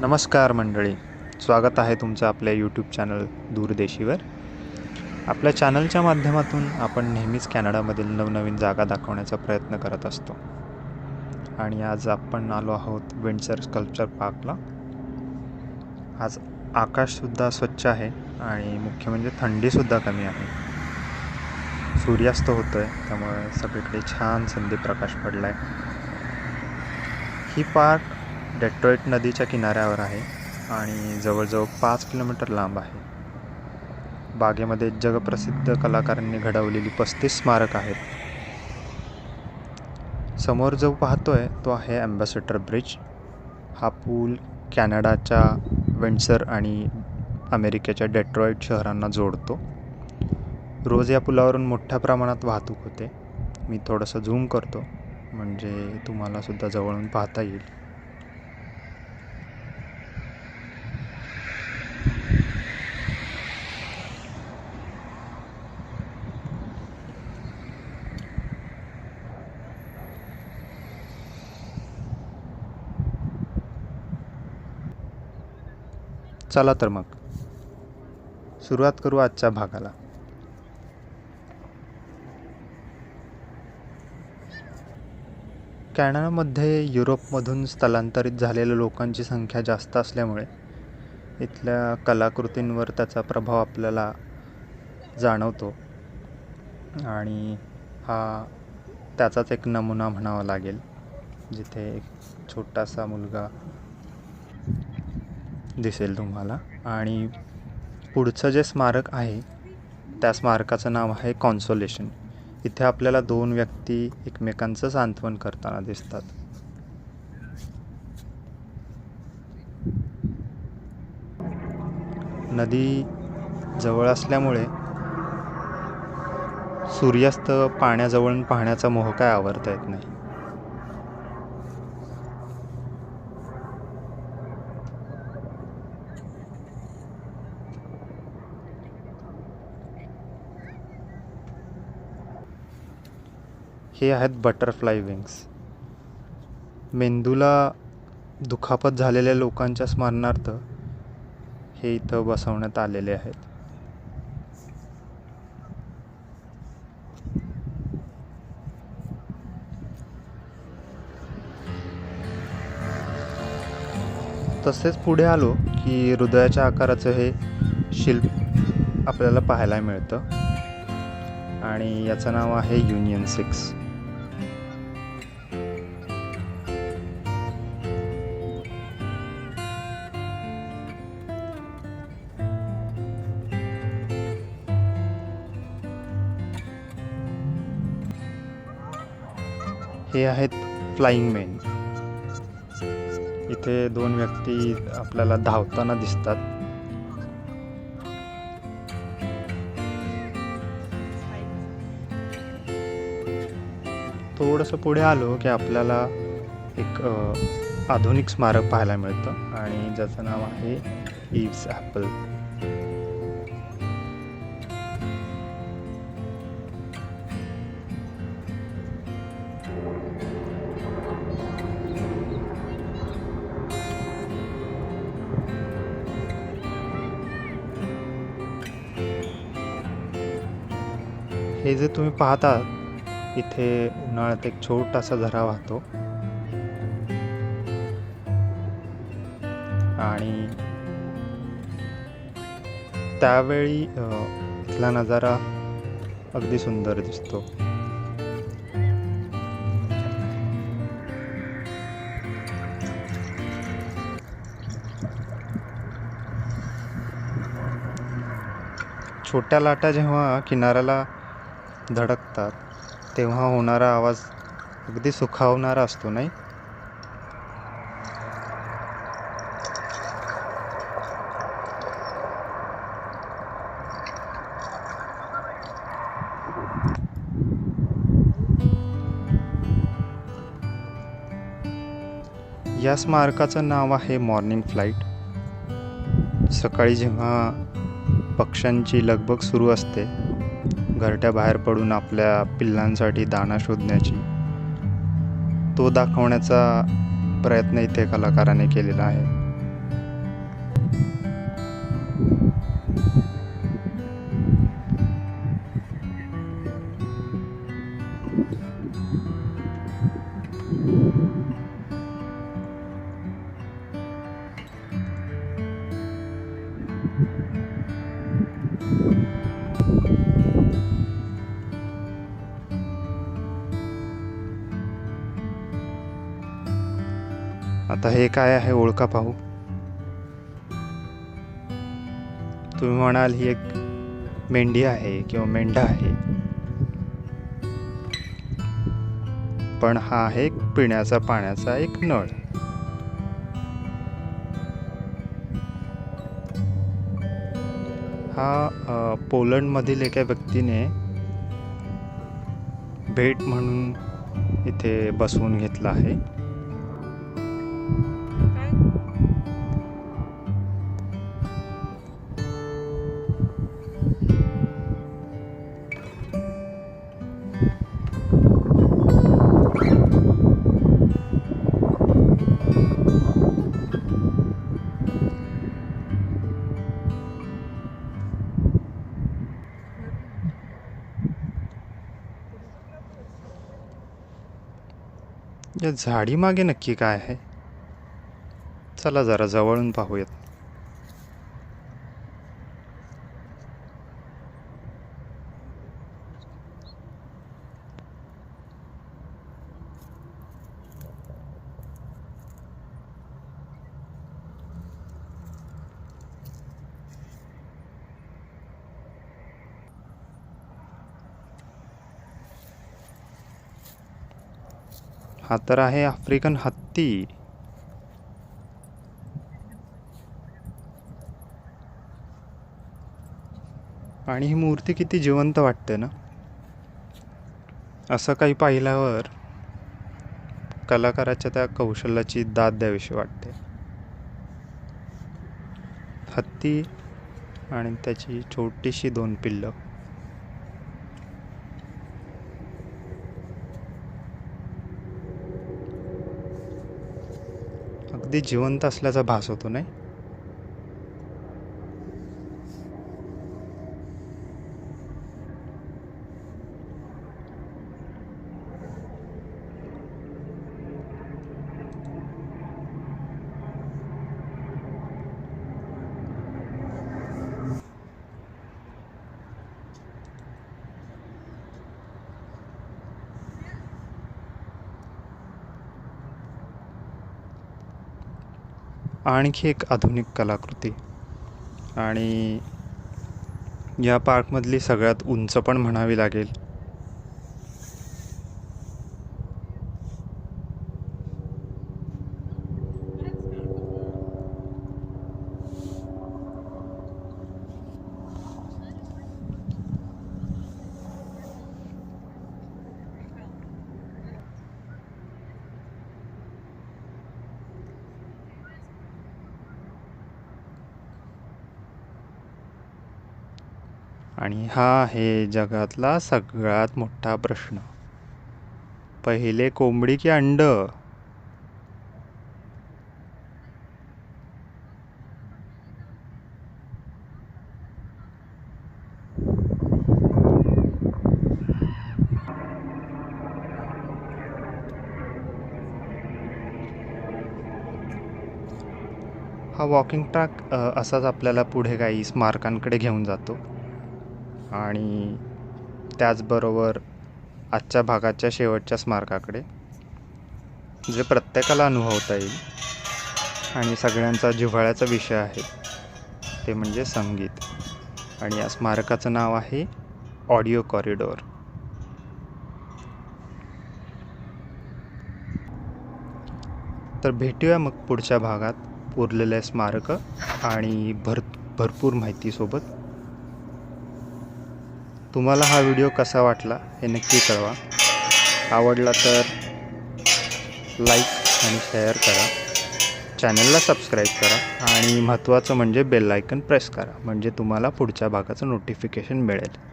नमस्कार मंडळी. स्वागत आहे तुमचं आपल्या यूट्यूब चॅनल दूरदेशीवर. आपल्या चॅनलच्या माध्यमातून आपण नेहमीच कॅनडामधील नवनवीन जागा दाखवण्याचा प्रयत्न करत असतो. आणि आज आपण आलो आहोत विंडसर स्कल्पचर पार्कला आज आकाशसुद्धा स्वच्छ आहे आणि मुख्य म्हणजे थंडीसुद्धा कमी आहे. सूर्यास्त होतो आहे त्यामुळे सगळीकडे छान संधी प्रकाश पडला आहे ही पार्क डेट्रॉईट नदीच्या किनाऱ्यावर आहे आणि जवळजवळ पाच किलोमीटर लांब आहे. बागेमध्ये जगप्रसिद्ध कलाकारांनी घडवलेली पस्तीस स्मारक आहेत. समोर जो पाहतोय तो आहे ॲम्बॅसेडर ब्रिज हा पूल कॅनडाच्या विंडसर आणि अमेरिकेच्या डेट्रॉईट शहरांना जोडतो. रोज या पुलावरून मोठ्या प्रमाणात वाहतूक होते. मी थोडंसं झूम करतो. म्हणजे तुम्हाला सुद्धा जवळून पाहता येईल. चला तर मग. सुरुवात करू आजच्या भागाला. कॅनडामध्ये युरोपमधून स्थलांतरित झालेल्या लोकांची संख्या जास्त असल्यामुळे इथल्या कलाकृतींवर त्याचा प्रभाव आपल्याला जाणवतो. आणि हा त्याचाच एक नमुना म्हणावा लागेल जिथे एक छोटासा मुलगा दिसेल तुम्हाला. आणि पुढचं जे स्मारक आहे त्या स्मारकाचं नाव आहे कॉन्सोलेशन. इथे आपल्याला दोन व्यक्ती एकमेकांचं सांत्वन करताना दिसतात. नदी जवळ असल्यामुळे सूर्यास्त पाण्याजवळून पाहण्याचा मोह काय आवरता येत नाही. हे आहेत बटरफ्लाय विंग्स मेंदूला दुखापत झालेल्या लोकांच्या स्मरणार्थ हे इथं बसवण्यात आलेले आहेत. तसेच पुढे आलो की हृदयाच्या आकाराचं हे शिल्प आपल्याला पाहायला मिळतं. आणि याचं नाव आहे युनियन सिक्स हे आहेत फ्लाइंग मेन इथे दोन व्यक्ती आपल्याला धावताना दिसतात. थोडंसं पुढे आलो की आपल्याला एक आधुनिक स्मारक पाहायला मिळतं आणि ज्याचं नाव आहे इव्स ॲपल हे जे तुम्ही पाहता इथे उन्हाळ्यात एक छोटासा झरा वाहतो. आणि त्यावेळी इथला नजारा अगदी सुंदर दिसतो. छोट्या लाटा जेव्हा किनाऱ्याला धडकतात तेव्हा होणारा आवाज अगदी सुखावणारा असतो नाही? या स्मारकाचं नाव आहे मॉर्निंग फ्लाईट. सकाळी जेव्हा पक्ष्यांची लगबग सुरू असते घरट्या बाहेर पडून आपल्या पिल्लांसाठी दाणा शोधण्याची. तो दाखवण्याचा प्रयत्न इथे कलाकाराने केलेला आहे. आता हे काय आहे ओळखा पाहू. तुम्ही म्हणाल ही एक मेंढी आहे किंवा मेंढा आहे. पण हा आहे पिण्याचा पाण्याचा एक नळ. हा पोलंडमधील एका व्यक्तीने भेट म्हणून इथे बसवून घेतला आहे. या झाडी मागे नक्की काय आहे? चला जरा जवळून पाहूयात. हा तर आहे आफ्रिकन हत्ती. आणि ही मूर्ती किती जिवंत वाटते ना? असं काही पाहिल्यावर कलाकाराच्या त्या कौशल्याची दाद द्यावीशी वाटते. हत्ती आणि त्याची छोटीशी दोन पिल्लं. अगदी जिवंत असल्याचा भास होतो नाही? आणखी एक आधुनिक कलाकृती. आणि या पार्कमधली सगळ्यात उंच पण म्हणावी लागेल. आणि हा आहे जगातला सगळ्यात मोठा प्रश्न. पहिले कोंबडी की अंड? हा वॉकिंग ट्रॅक असाच आपल्याला पुढे काही स्मारकांकडे घेऊन जातो. आणि त्याचबरोबर आजच्या भागाच्या शेवटच्या स्मारकाकडे जे प्रत्येकाला अनुभवता येईल आणि सगळ्यांचा जिव्हाळ्याचा विषय आहे ते म्हणजे संगीत. आणि या स्मारकाचं नाव आहे ऑडिओ कॉरिडॉर. तर भेटूया मग पुढच्या भागात उरलेले स्मारकं आणि भर भरपूर माहितीसोबत. तुम्हाला हा व्हिडिओ कसा वाटला हे नक्की कळवा. आवडला तर लाईक आणि शेअर करा. चॅनलला सबस्क्राईब करा आणि महत्त्वाचं म्हणजे बेल आयकन प्रेस करा म्हणजे तुम्हाला पुढच्या भागाचं नोटिफिकेशन मिळेल.